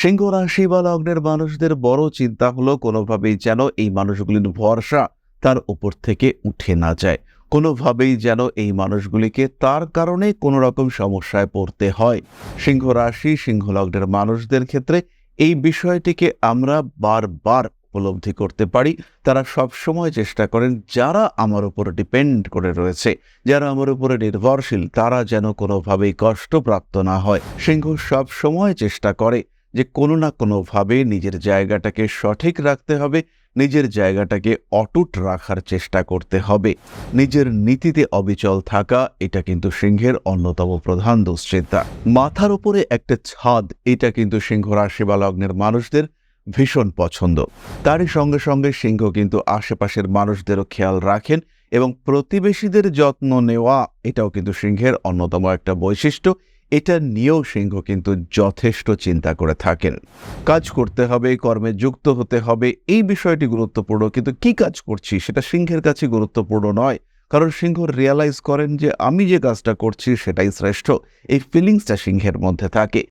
সিংহ রাশি বা লগ্নের মানুষদের বড় চিন্তা হলো কোনোভাবেই যেন এই মানুষগুলির ভরসা তার উপর থেকে উঠে না যায়। কোনোভাবেই যেন এই মানুষগুলিকে তার কারণে কোনো রকম সমস্যায় পড়তে হয়। সিংহ রাশি, সিংহ লগ্নের মানুষদের ক্ষেত্রে এই বিষয়টিকে আমরা বারবার উপলব্ধি করতে পারি। তারা সব সময় চেষ্টা করেন যারা আমার উপর ডিপেন্ড করে রয়েছে, যারা আমার উপরে নির্ভরশীল, তারা যেন কোনোভাবেই কষ্টপ্রাপ্ত না হয়। সিংহ সব সময় চেষ্টা করে যে কোনো না কোনোভাবে নিজের জায়গাটাকে সঠিক রাখতে হবে, নিজের জায়গাটাকে অটুট রাখার চেষ্টা করতে হবে। নিজের নীতিতে অবিচল থাকা, এটা কিন্তু সিংহের অন্যতম প্রধান দুশ্চিন্তা। মাথার উপরে একটা ছাদ, এটা কিন্তু সিংহ রাশি বা লগ্নের মানুষদের ভীষণ পছন্দ। তারই সঙ্গে সঙ্গে সিংহ কিন্তু আশেপাশের মানুষদেরও খেয়াল রাখেন এবং প্রতিবেশীদের যত্ন নেওয়া, এটাও কিন্তু সিংহের অন্যতম একটা বৈশিষ্ট্য। এটা নিয়েও সিংহ কিন্তু যথেষ্ট চিন্তা করে থাকেন। কাজ করতে হবে, কর্মে যুক্ত হতে হবে, এই বিষয়টি গুরুত্বপূর্ণ। কিন্তু কি কাজ করছি? সেটা সিংহের কাছে গুরুত্বপূর্ণ নয়। কারণ সিংহ রিয়ালাইজ করেন যে আমি যে কাজটা করছি সেটাই শ্রেষ্ঠ। এই ফিলিংসটা সিংহের মধ্যে থাকে।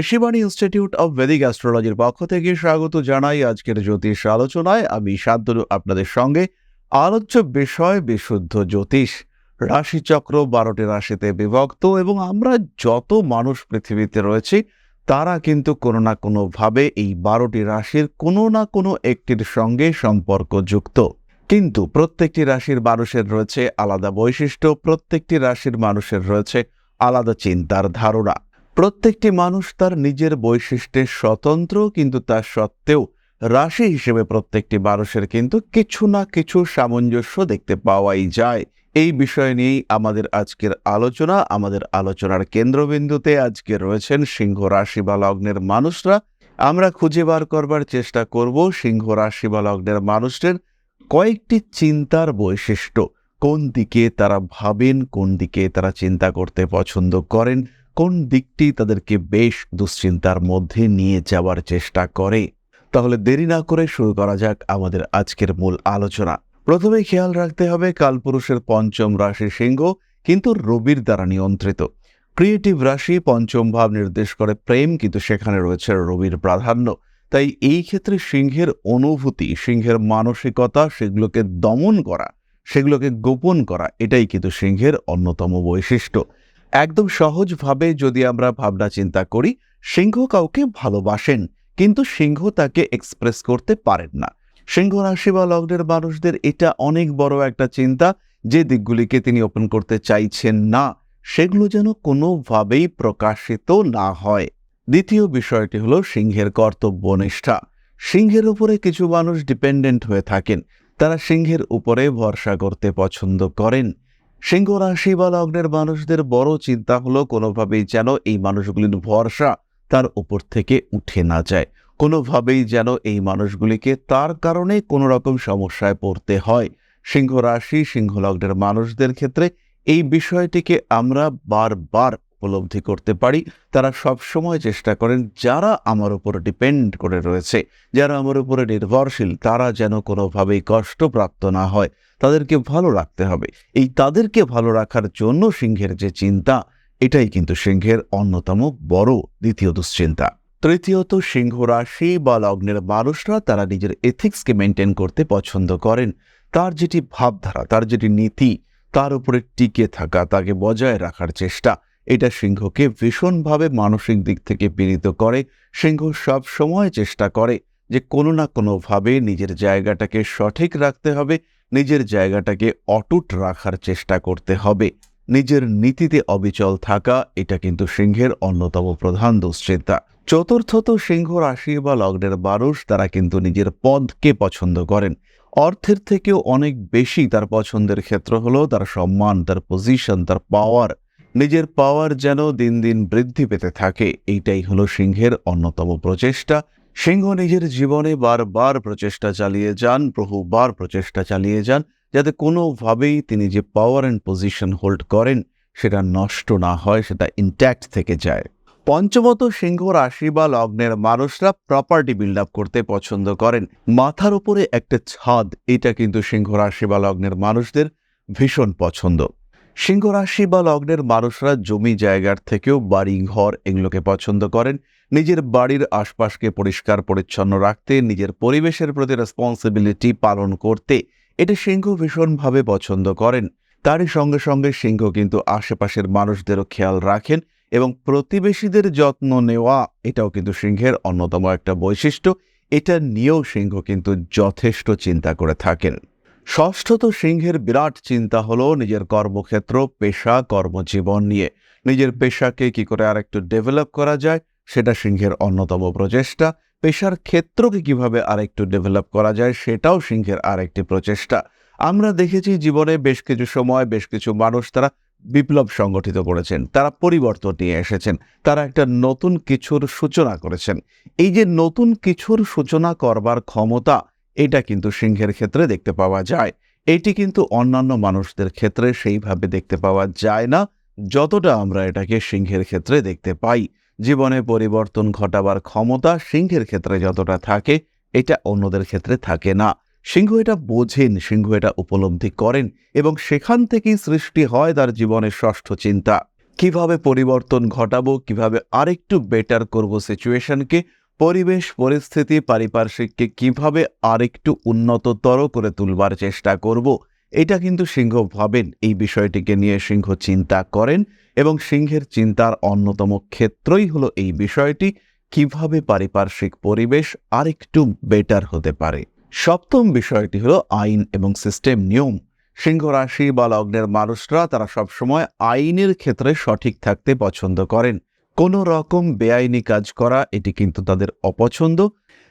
ঋষিবাণী ইনস্টিটিউট অব বেদিক অ্যাস্ট্রোলজির পক্ষ থেকে স্বাগত জানাই আজকের জ্যোতিষ আলোচনায়। আমি শান্তনু, আপনাদের সঙ্গে আলোচ্য বিষয়, বিশুদ্ধ জ্যোতিষ। রাশিচক্র বারোটি রাশিতে বিভক্ত এবং আমরা যত মানুষ পৃথিবীতে রয়েছি, তারা কিন্তু কোনো না কোনোভাবে এই বারোটি রাশির কোনো না কোনো একটির সঙ্গে সম্পর্কযুক্ত। কিন্তু প্রত্যেকটি রাশির মানুষের রয়েছে আলাদা বৈশিষ্ট্য, প্রত্যেকটি রাশির মানুষের রয়েছে আলাদা চিন্তার ধারণা। প্রত্যেকটি মানুষ তার নিজের বৈশিষ্ট্যে স্বতন্ত্র কিন্তু তা সত্ত্বেও রাশি হিসেবে প্রত্যেকটি মানুষের কিন্তু কিছু না কিছু সামঞ্জস্য দেখতে পাওয়াই যায়। এই বিষয় নিয়েই আমাদের আজকের আলোচনা, আমাদের আলোচনার কেন্দ্রবিন্দুতে আজকে রয়েছেন সিংহ রাশি বা লগ্নের মানুষরা। আমরা খুঁজে বার করবার চেষ্টা করব সিংহ রাশি বা লগ্নের মানুষদের কয়েকটি চিন্তার বৈশিষ্ট্য। কোন দিকে তারা ভাবেন, কোন দিকে তারা চিন্তা করতে পছন্দ করেন? কোন দিকটি তাদেরকে বেশ দুশ্চিন্তার মধ্যে নিয়ে যাওয়ার চেষ্টা করে? তাহলে দেরি না করে শুরু করা যাক আমাদের আজকের মূল আলোচনা। প্রথমে খেয়াল রাখতে হবে কালপুরুষের পঞ্চম রাশি সিংহ কিন্তু রবির দ্বারা নিয়ন্ত্রিত। ক্রিয়েটিভ রাশি পঞ্চম ভাব নির্দেশ করে প্রেম কিন্তু সেখানে রয়েছে রবির প্রাধান্য। তাই এই ক্ষেত্রে সিংহের অনুভূতি, সিংহের মানসিকতা, সেগুলোকে দমন করা, সেগুলোকে গোপন করা, এটাই কিন্তু সিংহের অন্যতম বৈশিষ্ট্য। একদম সহজভাবে যদি আমরা ভাবনা চিন্তা করি, সিংহ কাউকে ভালোবাসেন, কিন্তু সিংহ তাকে এক্সপ্রেস করতে পারেন না। সিংহ রাশি বা লগ্নের মানুষদের এটা অনেক বড় একটা চিন্তা, যে দিকগুলিকে তিনি ওপেন করতে চাইছেন না, সেগুলো যেন কোনোভাবেই প্রকাশিত না হয়। দ্বিতীয় বিষয়টি হলো সিংহের কর্তব্যনিষ্ঠা। সিংহের উপরে কিছু মানুষ ডিপেন্ডেন্ট হয়ে থাকেন, তারা সিংহের উপরে ভরসা করতে পছন্দ করেন। সিংহ রাশি বা লগ্নের মানুষদের বড় চিন্তা হলো কোনোভাবেই যেন এই মানুষগুলির ভরসা তার উপর থেকে উঠে না যায়। কোনোভাবেই যেন এই মানুষগুলিকে তার কারণে কোনো রকম সমস্যায় পড়তে হয়। সিংহ রাশি সিংহ লগ্নের মানুষদের ক্ষেত্রে এই বিষয়টিকে আমরা বারবার উপলব্ধি করতে পারি। তারা সব সময় চেষ্টা করেন যারা আমার উপর ডিপেন্ড করে রয়েছে, যারা আমার উপরে নির্ভরশীল, তারা যেন কোনোভাবেই কষ্টপ্রাপ্ত না হয়। তাদেরকে ভালো রাখতে হবে। এই তাদেরকে ভালো রাখার জন্য সিংহের যে চিন্তা, এটাই কিন্তু সিংহের অন্যতম বড় দ্বিতীয় দুশ্চিন্তা। তৃতীয়ত, সিংহ রাশি বা লগ্নের মানুষরা তারা নিজের এথিক্সকে মেনটেন করতে পছন্দ করেন। তার যেটি ভাবধারা, তার যেটি নীতি, তার উপরে টিকে থাকা, তাকে বজায় রাখার চেষ্টা এটা সিংহকে ভীষণভাবে মানসিক দিক থেকে পীড়িত করে। সিংহ সব সময় চেষ্টা করে যে কোনো না কোনোভাবে নিজের জায়গাটাকে সঠিক রাখতে হবে, নিজের জায়গাটাকে অটুট রাখার চেষ্টা করতে হবে। নিজের নীতিতে অবিচল থাকা, এটা কিন্তু সিংহের অন্যতম প্রধান দুশ্চিন্তা। চতুর্থত সিংহ রাশি বা লগ্নের মানুষ, তারা কিন্তু নিজের পদকে পছন্দ করেন। অর্থের থেকেও অনেক বেশি তার পছন্দের ক্ষেত্র হলো তার সম্মান, তার পজিশন তার পাওয়ার নিজের পাওয়ার যেন দিন দিন বৃদ্ধি পেতে থাকে, এইটাই হলো সিংহের অন্যতম প্রচেষ্টা। সিংহ নিজের জীবনে বারবার প্রচেষ্টা চালিয়ে যান, বহুবার প্রচেষ্টা চালিয়ে যান, যাতে কোনোভাবেই তিনি যে পাওয়ার অ্যান্ড পজিশন হোল্ড করেন, সেটা নষ্ট না হয়, সেটা ইন্ট্যাক্ট থেকে যায়। পঞ্চমত, সিংহ রাশি বা লগ্নের মানুষরা প্রপার্টি বিল্ড আপ করতে পছন্দ করেন। মাথার উপরে একটা ছাদ, এটা কিন্তু সিংহ রাশি বা লগ্নের মানুষদের ভীষণ পছন্দ। সিংহ রাশি বা লগ্নের মানুষরা জমি জায়গার থেকেও বাড়ি ঘর এগুলোকে পছন্দ করেন। নিজের বাড়ির আশপাশকে পরিষ্কার, পরিচ্ছন্ন রাখতে, নিজের পরিবেশের প্রতি রেসপন্সিবিলিটি পালন করতে এটা সিংহ ভীষণভাবে পছন্দ করেন। তারই সঙ্গে সঙ্গে সিংহ কিন্তু আশেপাশের মানুষদেরও খেয়াল রাখেন এবং প্রতিবেশীদের যত্ন নেওয়া এটাও কিন্তু সিংহের অন্যতম একটা বৈশিষ্ট্য। এটা নিয়েও সিংহ কিন্তু যথেষ্ট চিন্তা করে থাকেন। ষষ্ঠত সিংহের বিরাট চিন্তা হলো নিজের কর্মক্ষেত্র, পেশা, কর্মজীবন নিয়ে। নিজের পেশাকে কি করে আরেকটু ডেভেলপ করা যায়, সেটা সিংহের অন্যতম প্রচেষ্টা। পেশার ক্ষেত্রকে কীভাবে আরেকটু ডেভেলপ করা যায়, সেটাও সিংহের আরেকটি প্রচেষ্টা। আমরা দেখেছি জীবনে বেশ কিছু সময়, বেশ কিছু মানুষ তারা বিপ্লব সংগঠিত করেছেন, তারা পরিবর্তন নিয়ে এসেছেন, তারা একটা নতুন কিছুর সূচনা করেছেন। এই যে নতুন কিছুর সূচনা করবার ক্ষমতা এটা কিন্তু সিংহের ক্ষেত্রে দেখতে পাওয়া যায়। এটি কিন্তু অন্যান্য মানুষদের ক্ষেত্রে সেইভাবে দেখতে পাওয়া যায় না, যতটা আমরা এটাকে সিংহের ক্ষেত্রে দেখতে পাই। জীবনে পরিবর্তন ঘটাবার ক্ষমতা সিংহের ক্ষেত্রে যতটা থাকে, এটা অন্যদের ক্ষেত্রে থাকে না। সিংহ এটা বোঝেন, সিংহ এটা উপলব্ধি করেন এবং সেখান থেকেই সৃষ্টি হয় তার জীবনের ষষ্ঠ চিন্তা। কীভাবে পরিবর্তন ঘটাবো, কীভাবে আরেকটু বেটার করব সিচুয়েশনকে পরিবেশ, পরিস্থিতি, পারিপার্শ্বিককে কীভাবে আরেকটু উন্নততর করে তুলবার চেষ্টা করব, এটা কিন্তু সিংহ ভাবেন। এই বিষয়টিকে নিয়ে সিংহ চিন্তা করেন এবং সিংহের চিন্তার অন্যতম ক্ষেত্রই হলো এই বিষয়টি, কীভাবে পারিপার্শ্বিক পরিবেশ আরেকটু বেটার হতে পারে। সপ্তম বিষয়টি হলো আইন এবং সিস্টেম নিয়ম। সিংহ রাশি বা লগ্নের মানুষরা তারা সবসময় আইনের ক্ষেত্রে সঠিক থাকতে পছন্দ করেন। কোনো রকম বেআইনি কাজ করা, এটি কিন্তু তাদের অপছন্দ।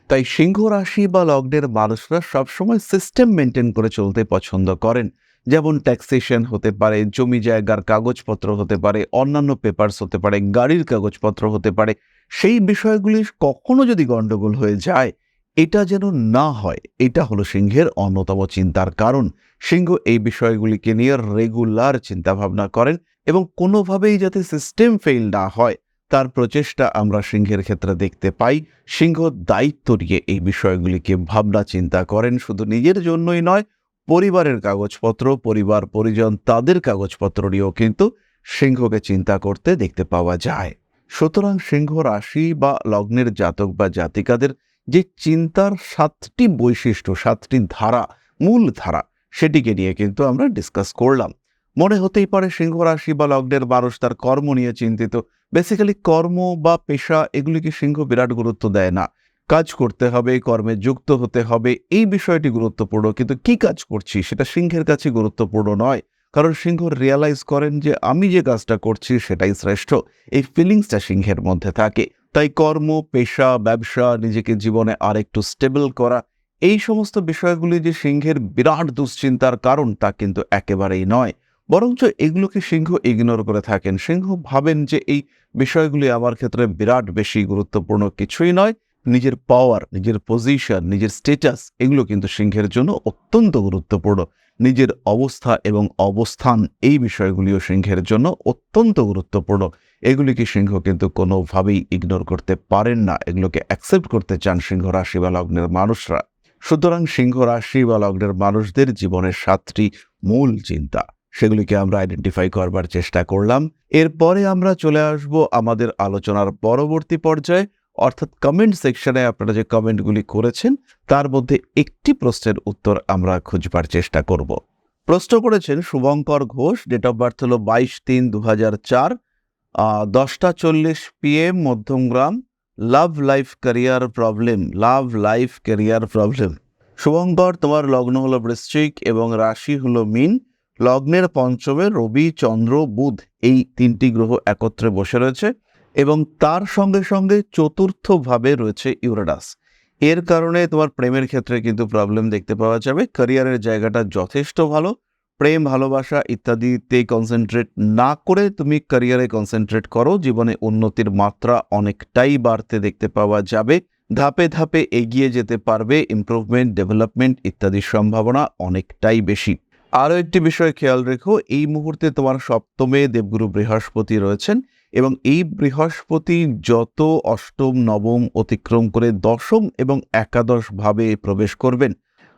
তাই সিংহ রাশি বা লগ্নের মানুষরা সবসময় সিস্টেম মেনটেন করে চলতে পছন্দ করেন। যেমন ট্যাক্সেশন হতে পারে, জমি জায়গার কাগজপত্র হতে পারে, অন্যান্য পেপারস হতে পারে, গাড়ির কাগজপত্র হতে পারে। সেই বিষয়গুলি কখনো যদি গণ্ডগোল হয়ে যায়, এটা যেন না হয়, এটা হলো সিংহের অন্যতম চিন্তার কারণ। সিংহ এই বিষয়গুলিকে নিয়ে রেগুলার চিন্তাভাবনা করেন এবং কোনোভাবেই যাতে সিস্টেম ফেল না হয়। তার প্রচেষ্টা আমরা সিংহের ক্ষেত্রে দেখতে পাই। সিংহ দায়িত্ব নিয়ে এই বিষয়গুলিকে ভাবনা চিন্তা করেন। শুধু নিজের জন্যই নয়, পরিবারের কাগজপত্র, পরিবার, পরিজন তাদের কাগজপত্র নিয়েও কিন্তু সিংহকে চিন্তা করতে দেখতে পাওয়া যায়। সুতরাং সিংহ রাশি বা লগ্নের জাতক বা জাতিকাদের যে চিন্তার সাতটি বৈশিষ্ট্য, সাতটি ধারা, মূল ধারা, সেটিকে নিয়ে কিন্তু আমরা ডিসকাস করলাম। মনে হতেই পারে সিংহ রাশি বা লগ্নের মানুষ তার কর্ম নিয়ে চিন্তিত। বেসিক্যালি কর্ম বা পেশা এগুলিকে সিংহ বিরাট গুরুত্ব দেয় না। কাজ করতে হবে, কর্মে যুক্ত হতে হবে, এই বিষয়টি গুরুত্বপূর্ণ। কিন্তু কি কাজ করছি সেটা সিংহের কাছে গুরুত্বপূর্ণ নয়। কারণ সিংহ রিয়ালাইজ করেন যে আমি যে কাজটা করছি সেটাই শ্রেষ্ঠ। এই ফিলিংসটা সিংহের মধ্যে থাকে। তাই কর্ম, পেশা, ব্যবসা, নিজেকে জীবনে আরেকটু স্টেবল করা, এই সমস্ত বিষয়গুলি যে সিংহের বিরাট দুশ্চিন্তার কারণ তা কিন্তু একেবারেই নয়। বরঞ্চ এগুলোকে সিংহ ইগনোর করে থাকেন। সিংহ ভাবেন যে এই বিষয়গুলি আমার ক্ষেত্রে বিরাট বেশি গুরুত্বপূর্ণ কিছুই নয়। নিজের পাওয়ার নিজের পজিশন নিজের স্টেটাস এগুলো কিন্তু সিংহের জন্য অত্যন্ত গুরুত্বপূর্ণ। নিজের অবস্থা এবং অবস্থান এই বিষয়গুলিও সিংহের জন্য অত্যন্ত গুরুত্বপূর্ণ। এগুলিকে সিংহ কিন্তু কোনোভাবেই ইগনোর করতে পারেন না। এগুলোকে অ্যাকসেপ্ট করতে চান সিংহ রাশি বা লগ্নের মানুষরা। সুতরাং সিংহ রাশি বা লগ্নের মানুষদের জীবনের সাতটি মূল চিন্তা। সেগুলিকে আমরা আইডেন্টিফাই করবার চেষ্টা করলাম। এরপরে আমরা চলে আসব আমাদের আলোচনার পরবর্তী পর্যায়ে। অর্থাৎ কমেন্ট সেকশনে আপনারা যে কমেন্টগুলি করেছেন, তার মধ্যে একটি প্রশ্নের উত্তর আমরা খুঁজবার চেষ্টা করব। প্রশ্ন করেছেন Subhankar Ghosh date of birth হলো বাইশ তিন দু হাজার চার দশটা চল্লিশ PM Madhyamgram love life career problem love life career problem Subhankar, তোমার লগ্ন হলো বৃশ্চিক এবং রাশি হলো মিন। লগ্নের পঞ্চমে রবি, চন্দ্র, বুধ এই তিনটি গ্রহ একত্রে বসে রয়েছে এবং তার সঙ্গে সঙ্গে চতুর্থভাবে রয়েছে ইউরেনাস। এর কারণে তোমার প্রেমের ক্ষেত্রে কিন্তু প্রবলেম দেখতে পাওয়া যাবে। ক্যারিয়ারের জায়গাটা যথেষ্ট ভালো। প্রেম, ভালোবাসা ইত্যাদিতে কনসেন্ট্রেট না করে তুমি ক্যারিয়ারে কনসেন্ট্রেট করো। জীবনে উন্নতির মাত্রা অনেকটাই বাড়তে দেখতে পাওয়া যাবে। ধাপে ধাপে এগিয়ে যেতে পারবে। ইমপ্রুভমেন্ট ডেভেলপমেন্ট ইত্যাদির সম্ভাবনা অনেকটাই বেশি। আরও একটি বিষয় খেয়াল রেখো, এই মুহূর্তে তোমার সপ্তমে দেবগুরু বৃহস্পতি রয়েছেন এবং এই বৃহস্পতি যত অষ্টম, নবম অতিক্রম করে দশম এবং একাদশ ভাবে প্রবেশ করবেন।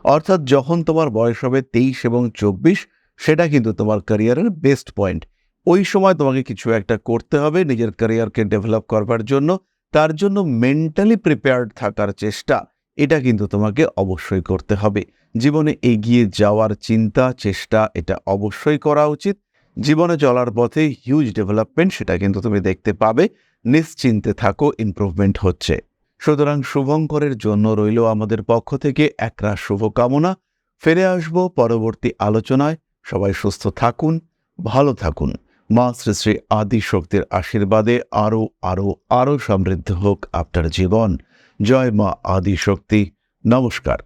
অর্থাৎ যখন তোমার বয়স হবে তেইশ এবং চব্বিশ, সেটা কিন্তু তোমার ক্যারিয়ারের বেস্ট পয়েন্ট ওই সময় তোমাকে কিছু একটা করতে হবে নিজের ক্যারিয়ারকে ডেভেলপ করবার জন্য। তার জন্য মেন্টালি প্রিপেয়ার্ড থাকার চেষ্টা, এটা কিন্তু তোমাকে অবশ্যই করতে হবে। জীবনে এগিয়ে যাওয়ার চিন্তা, চেষ্টা, এটা অবশ্যই করা উচিত। জীবনে চলার পথে হিউজ ডেভেলপমেন্ট সেটা কিন্তু তুমি দেখতে পাবে। নিশ্চিন্তে থাকো ইমপ্রুভমেন্ট হচ্ছে। সুতরাং শুভঙ্করের জন্য রইল আমাদের পক্ষ থেকে একরাশ শুভকামনা। ফিরে আসব পরবর্তী আলোচনায়। সবাই সুস্থ থাকুন, ভালো থাকুন। মা শ্রী শ্রী আদি শক্তির আশীর্বাদে আরও আরও আরও সমৃদ্ধ হোক আপনার জীবন। জয় মা আদি শক্তি। নমস্কার।